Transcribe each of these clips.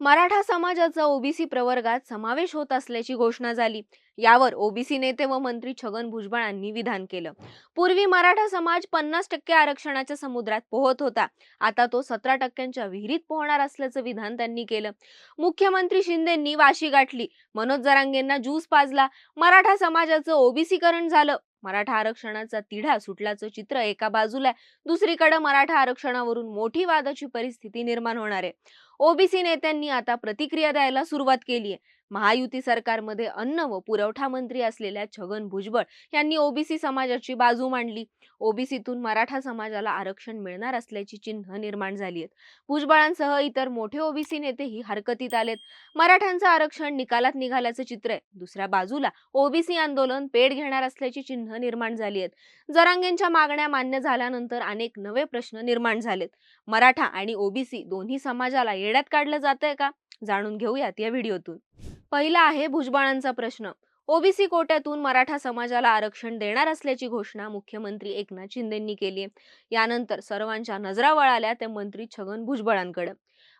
मराठा समाजाचा ओबीसी प्रवर्गात समावेश होत असल्याची घोषणा झाली. यावर ओबीसी नेते व मंत्री छगन भुजबळांनी विधान केलं. पूर्वी मराठा समाज पन्नास टक्के आरक्षणाच्या समुद्रात पोहत होता. आता तो सतरा टक्क्यांच्या विहिरीत पोहणार असल्याचं विधान त्यांनी केलं. मुख्यमंत्री शिंदेंनी वाशी गाठली. मनोज जरांगेंना ज्यूस पाजला. मराठा समाजाचं ओबीसीकरण झालं. मराठा आरक्षणाचा तिढा सुटल्याचं चित्र एका बाजूला दुसरीकडे मराठा आरक्षणावरून मोठी वादाची परिस्थिती निर्माण होणार आहे. ओबीसी नेत्यांनी आता प्रतिक्रिया द्यायला सुरुवात केली आहे महायुती सरकारमध्ये अन्न व पुरवठा मंत्री असलेल्या छगन भुजबळ यांनी ओबीसी समाजाची बाजू मांडली. ओबीसीतून मराठा समाजाला आरक्षण मिळणार असल्याची चिन्ह निर्माण झाली आहेत. भुजबळांसह इतर मोठे ओबीसी नेतेही हरकतीत आलेत. मराठ्यांचं आरक्षण निकालात निघाल्याचं चित्र आहे. दुसऱ्या बाजूला ओबीसी आंदोलन पेट घेणार असल्याची चिन्ह निर्माण झाली आहेत. जरांगेंच्या मागण्या मान्य झाल्यानंतर अनेक नवे प्रश्न निर्माण झालेत. मराठा आणि ओबीसी दोन्ही समाजाला येड्यात काढलं जातंय का? जाणून घेऊयात या व्हिडिओतून. पहिला आहे भुजबळांचा प्रश्न. ओबीसी कोट्यातून मराठा समाजाला आरक्षण देणार असल्याची घोषणा मुख्यमंत्री एकनाथ शिंदेंनी केली आहे यानंतर सर्वांच्या नजरा वळाल्या ते मंत्री छगन भुजबळांकडे.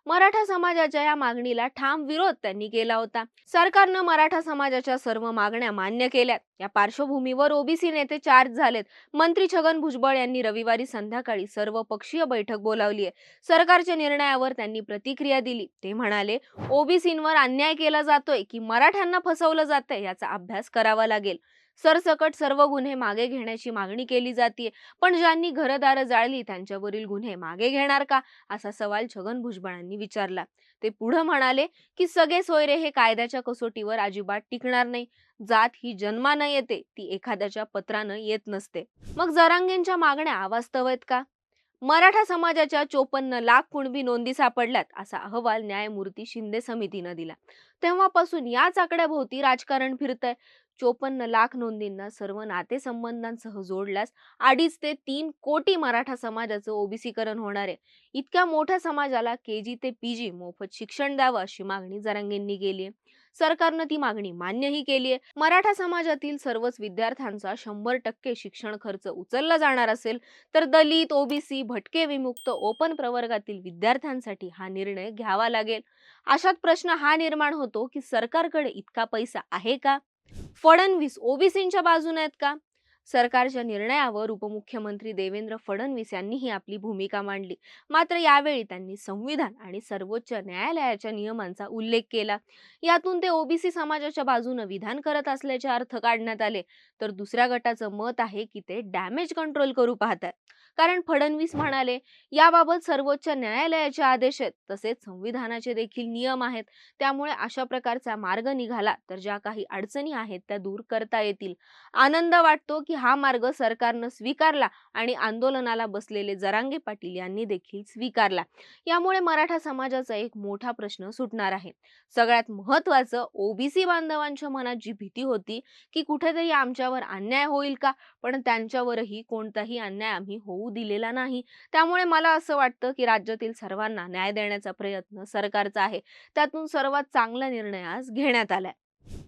मराठा समाजाच्या या मागणीला ठाम विरोध त्यांनी केला होता. सरकारनं मराठा समाजाच्या सर्व मागण्या मान्य केल्यात. या पार्श्वभूमीवर ओबीसी नेते चार्ज झालेत. मंत्री छगन भुजबळ यांनी रविवारी संध्याकाळी सर्व पक्षीय बैठक बोलावली आहे. सरकारच्या निर्णयावर त्यांनी प्रतिक्रिया दिली. ते म्हणाले ओबीसींवर अन्याय केला जातोय की मराठ्यांना फसवलं जातंय याचा अभ्यास करावा लागेल. सरसकट सर्व गुन्हे मागे घेण्याची मागणी केली जाते पण ज्यांनी घरदारं जाळली त्यांच्यावरील गुन्हे मागे घेणार का? असा सवाल छगन भुजबळांनी विचारला. ते पुढे म्हणाले की सगळे सोयरे हे कायद्याच्या कसोटीवर अजिबात टिकणार नाही. जात ही जन्मानं येते ती एखाद्याच्या पत्रानं येत नसते. मग जरांगेंच्या मागण्या अवास्तव आहेत का? मराठा समाजाच्या चोपन्न लाख कुणबी नोंदी सापडल्यात असा अहवाल न्यायमूर्ती शिंदे समितीनं दिला. तेव्हापासून याच आकड्याभोवती राजकारण फिरतंय. चोपन्न लाख नोंदींना सर्व नातेसंबंधांसह जोडल्यास अडीच ते तीन कोटी मराठा समाजाचं ओबीसीकरण होणार आहे. इतक्या मोठ्या समाजाला के जी ते पी जी मोफत शिक्षण द्यावं अशी मागणी जरांगेंनी केली आहे. सरकारनं ती मागणी मान्यही केली आहे. मराठा समाजातील सर्वच विद्यार्थ्यांचा शंभर टक्के शिक्षण खर्च उचलला जाणार असेल तर दलित ओबीसी भटके विमुक्त ओपन प्रवर्गातील विद्यार्थ्यांसाठी हा निर्णय घ्यावा लागेल. अशात प्रश्न हा निर्माण होतो की सरकारकडे इतका पैसा आहे का? फडणवीस ओबीसींच्या बाजूने आहेत का? सरकारच्या निर्णयावर उपमुख्यमंत्री देवेंद्र फडणवीस यांनीही आपली भूमिका मांडली. मात्र यावेळी त्यांनी संविधान आणि सर्वोच्च न्यायालयाच्या नियमांचा उल्लेख केला. यातून ते ओबीसी समाजाच्या बाजूने विधान करत असल्याचे अर्थ काढण्यात आले. तर दुसऱ्या गटाचं मत आहे की ते डॅमेज कंट्रोल करू पाहतात. कारण फडणवीस म्हणाले याबाबत सर्वोच्च न्यायालयाचे आदेश आहेत. तसेच संविधानाचे देखील नियम आहेत. त्यामुळे अशा प्रकारचा मार्ग निघाला तर ज्या काही अडचणी आहेत त्या दूर करता येतील. आनंद वाटतो की हा मार्ग सरकारनं स्वीकारला आणि आंदोलनाला बसलेले जरांगे पाटील यांनी देखील स्वीकारला. यामुळे मराठा समाजाचा एक मोठा प्रश्न सुटणार आहे. सगळ्यात महत्वाचं ओबीसी बांधवांच्या मनात जी भीती होती की कुठेतरी आमच्यावर अन्याय होईल का? पण त्यांच्यावरही कोणताही अन्याय आम्ही होऊ दिलेला नाही. त्यामुळे मला असं वाटतं की राज्यातील सर्वांना न्याय देण्याचा प्रयत्न सरकारचा आहे. त्यातून सर्वात चांगला निर्णय आज घेण्यात आलाय.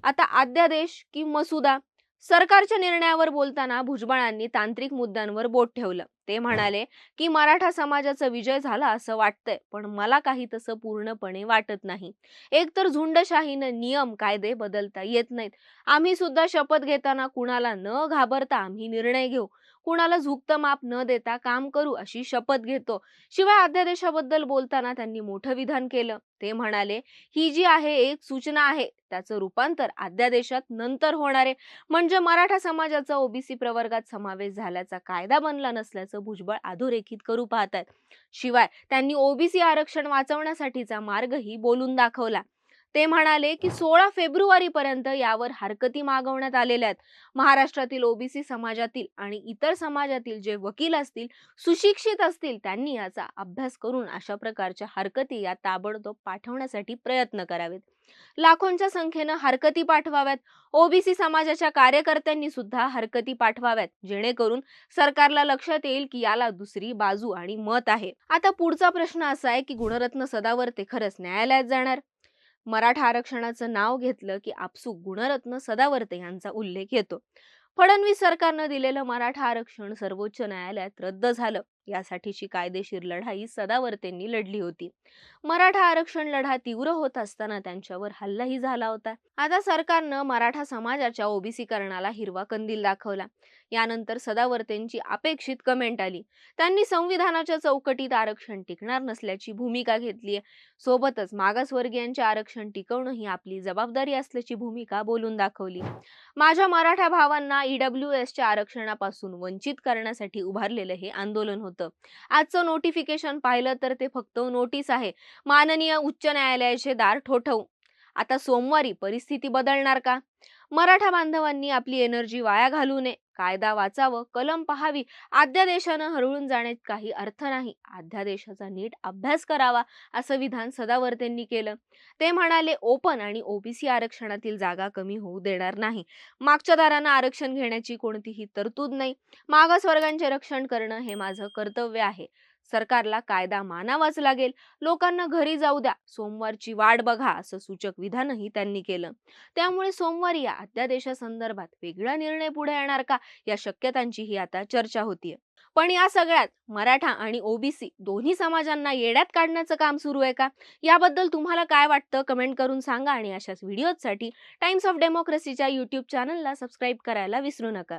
आता अध्यादेश की मसुदा? सरकारच्या निर्णयावर बोलताना भुजबळांनी तांत्रिक मुद्द्यांवर बोट ठेवलं. ते म्हणाले की मराठा समाजाचा विजय झाला असं वाटतंय पण मला काही तसं पूर्णपणे वाटत नाही. एकतर झुंडशाहीनं नियम कायदे बदलता येत नाहीत. आम्ही सुद्धा शपथ घेताना कुणाला न घाबरता आम्ही निर्णय घेऊ. कुणाला झुकतं माप न देता काम करू अशी शपथ घेतो. शिवाय अध्यादेशाबद्दल बोलताना त्यांनी मोठं विधान केलं. ते म्हणाले ही जी आहे एक सूचना आहे. त्याचं रूपांतर अध्यादेशात नंतर होणार आहे. म्हणजे मराठा समाजाचा ओबीसी प्रवर्गात समावेश झाल्याचा कायदा बनला नसल्याचं भुजबळ अधोरेखित करू पाहतात. शिवाय त्यांनी ओबीसी आरक्षण वाचवण्यासाठीचा मार्गही बोलून दाखवला. ते म्हणाले की सोळा फेब्रुवारी पर्यंत यावर हरकती मागवण्यात आलेल्या आहेत. महाराष्ट्रातील ओबीसी समाजातील आणि इतर समाजातील जे वकील असतील सुशिक्षित असतील त्यांनी याचा अभ्यास करून अशा प्रकारच्या हरकती या ताबडतोब पाठवण्यासाठी प्रयत्न करावेत. लाखोंच्या संख्येनं हरकती पाठवाव्यात. ओबीसी समाजाच्या कार्यकर्त्यांनी सुद्धा हरकती पाठवाव्यात जेणेकरून सरकारला लक्षात येईल की याला दुसरी बाजू आणि मत आहे. आता पुढचा प्रश्न असा आहे की गुणरत्न सदावर्ते खरंच न्यायालयात जाणार? मराठा आरक्षणाचं नाव घेतलं की आपसू गुणरत्न सदावर्ते यांचा उल्लेख येतो. फडणवीस सरकारनं दिलेलं मराठा आरक्षण सर्वोच्च न्यायालयात रद्द झालं. यासाठीची कायदेशीर लढाई सदावर्तेंनी लढली होती. मराठा आरक्षण लढा तीव्र होत असताना त्यांच्यावर हल्लाही झाला होता. आता सरकारनं मराठा समाजाच्या ओबीसीकरणाला हिरवा कंदील दाखवला. यानंतर सदावर्तेंची अपेक्षित कमेंट आली. त्यांनी संविधानाच्या चौकटीत आरक्षण टिकणार नसल्याची भूमिका घेतली सोबतच मागासवर्गीयांचे आरक्षण टिकवणं ही आपली जबाबदारी असल्याची भूमिका बोलून दाखवली. माझ्या मराठा भावांना ईडब्ल्यू एसच्या आरक्षणापासून वंचित करण्यासाठी उभारलेलं हे आंदोलन होतं. आजचं नोटिफिकेशन पाहिलं तर ते फक्त नोटीस आहे. माननीय उच्च न्यायालयाचे दार ठोठवू. आता सोमवारी परिस्थिती बदलणार का? मराठा बांधवांनी आपली एनर्जी वाया घालू नये. कायदा वाचावं कलम पहावी अध्यादेशानं हरवून जाण्यात काही अर्थ नाही. अध्यादेशाचा नीट अभ्यास करावा असं विधान सदावर्तेंनी केलं. ते म्हणाले ओपन आणि ओबीसी आरक्षणातील जागा कमी होऊ देणार नाही. मागच्या दारांना आरक्षण घेण्याची कोणतीही तरतूद नाही. मागासवर्गांचे रक्षण करणं हे माझं कर्तव्य आहे. सरकारला कायदा मानावाच लागेल. लोकांना घरी जाऊ द्या. सोमवारची वाट बघा असं सूचक विधानही त्यांनी केलं. त्यामुळे सोमवारी या अध्यादेशासंदर्भात वेगळा निर्णय पुढे येणार का? या शक्यतांचीही आता चर्चा होतीये. पण या सगळ्यात मराठा आणि ओबीसी दोन्ही समाजांना येड्यात काढण्याचं काम सुरू आहे का? याबद्दल तुम्हाला काय वाटतं? कमेंट करून सांगा आणि अशाच व्हिडिओजसाठी टाइम्स ऑफ डेमोक्रेसीच्या यूट्यूब चॅनलला सबस्क्राईब करायला विसरू नका.